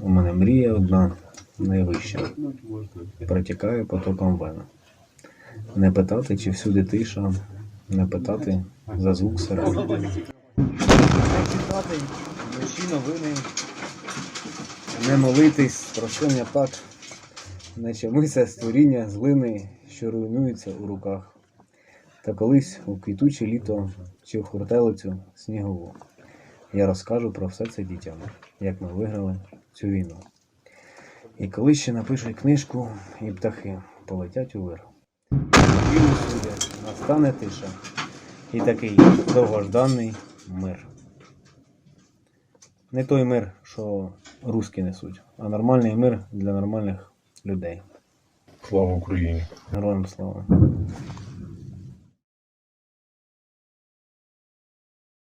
У мене мрія одна найвища. Протікає потоком вена. Не питати, чи всюди тиша, не питати за звук сирен. Не читати вночі новини, не молитись про щодня так, наче ми це створіння з глини, що руйнується у руках. Та колись у квітуче літо чи в хуртелицю снігову. Я розкажу про все це дітям, як ми виграли цю війну. І коли ще напишуть книжку, і птахи полетять у вир. Віру судять, настане тиша, і такий довгожданий мир. Не той мир, що руски несуть, а нормальний мир для нормальних людей. Слава Україні! Героям слава!